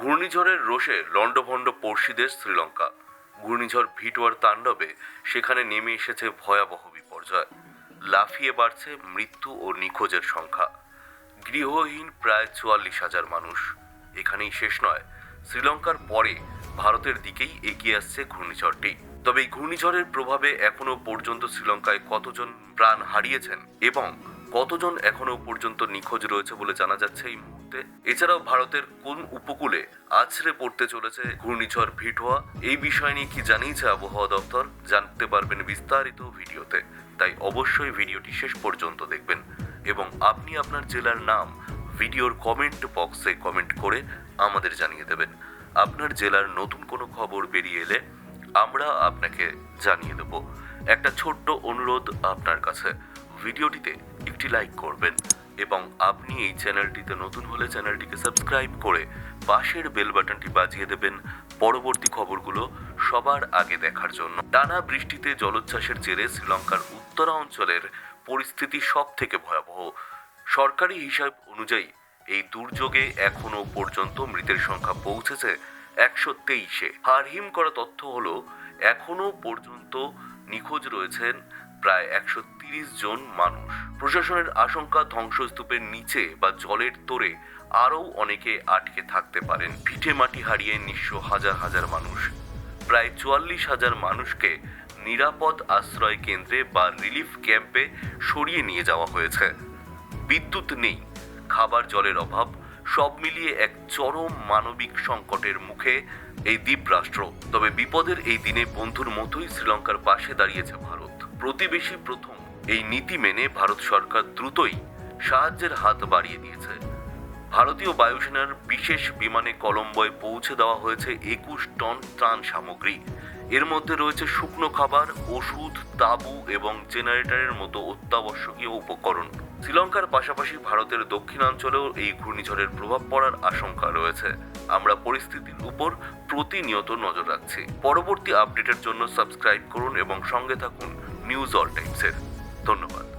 ঘূর্ণিঝড়ের রোষে লণ্ডভণ্ড পড়শিদের শ্রীলঙ্কা। ঘূর্ণিঝড় ভিটোয়ার তাণ্ডবে সেখানে নেমে এসেছে ভয়াবহ বিপর্যয়। লাফিয়ে বাড়ছে মৃত্যু ও নিখোঁজের সংখ্যা। গৃহহীন প্রায় চুয়াল্লিশ হাজার মানুষ। এখানেই শেষ নয়, শ্রীলঙ্কার পরে ভারতের দিকেই এগিয়ে আসছে ঘূর্ণিঝড়টি। তবে এই ঘূর্ণিঝড়ের প্রভাবে এখনও পর্যন্ত শ্রীলঙ্কায় কতজন প্রাণ হারিয়েছেন এবং কতজন এখনও পর্যন্ত নিখোঁজ রয়েছে বলে জানা যাচ্ছে এই মুহূর্তে। এছাড়াও ভারতের কোন উপকূলে আছড়ে পড়তে চলেছে ঘূর্ণিঝড় ভিটোয়া? এই বিষয় নিয়ে কি জানিয়েছে আবহাওয়া দপ্তর? জানতে পারবেন বিস্তারিত ভিডিওতে। তাই অবশ্যই ভিডিওটি শেষ পর্যন্ত দেখবেন। এবং আপনি আপনার জেলার নাম ভিডিওর কমেন্ট বক্সে কমেন্ট করে আমাদের জানিয়ে দেবেন। আপনার জেলার নতুন কোনো খবর বেরিয়ে এলে আমরা আপনাকে জানিয়ে দেব। একটা ছোট্ট অনুরোধ আপনার কাছে। ভিডিওটিতে একটি লাইক করবেন। এবং আপনি এই চ্যানেলটিতে নতুন হলে চ্যানেলটিকে সাবস্ক্রাইব করে পাশের বেল বাটনটি বাজিয়ে দেবেন। পরবর্তী খবরগুলো সবার আগে দেখার জন্য। টানা বৃষ্টিতে জলোচ্ছ্বাসের জেরে শ্রীলঙ্কার উত্তরাঞ্চলের পরিস্থিতি সব থেকে ভয়াবহ। সরকারি হিসাব অনুযায়ী, এই দুর্যোগে এখনও পর্যন্ত মৃতের সংখ্যা পৌঁছেছে একশো তেইশে। হারহিম করা তথ্য হলো, এখনও পর্যন্ত নিখোঁজ রয়েছেন প্রায় একশো তিরিশ জন মানুষ। প্রশাসনের আশঙ্কা ধ্বংসস্তূপের নিচে বা জলের তোরে আরও অনেকে আটকে থাকতে পারেন। ভিটে মাটি হারিয়ে নিঃস্ব হাজার হাজার মানুষ। প্রায় চুয়াল্লিশ হাজার মানুষকে নিরাপদ আশ্রয় কেন্দ্রে বা রিলিফ ক্যাম্পে সরিয়ে নিয়ে যাওয়া হয়েছে। বিদ্যুৎ নেই, খাবার জলের অভাব, সব মিলিয়ে এক চরম মানবিক সংকটের মুখে এই দ্বীপরাষ্ট্র তবে বিপদের এই দিনে বন্ধুর মতোই শ্রীলঙ্কার পাশে দাঁড়িয়েছে ভারত। প্রতিবেশী প্রথম এই নীতি মেনে ভারত সরকার দ্রুতই সাহায্যের হাত বাড়িয়ে দিয়েছে। ভারতীয় বায়ুসেনার বিশেষ বিমানে কলম্বোয় পৌঁছে দেওয়া হয়েছে একুশ টন ত্রাণ সামগ্রী। এর মধ্যে রয়েছে শুকনো খাবার, ওষুধ, তাবু এবং জেনারেটরের মতো অত্যাবশ্যকীয় উপকরণ। শ্রীলঙ্কার পাশাপাশি ভারতের দক্ষিণাঞ্চলেও এই ঘূর্ণিঝড়ের প্রভাব পড়ার আশঙ্কা রয়েছে। আমরা পরিস্থিতির উপর প্রতিনিয়ত নজর রাখছি। পরবর্তী আপডেটের জন্য সাবস্ক্রাইব করুন এবং সঙ্গে থাকুন নিউজ অল টাইমসের। ধন্যবাদ।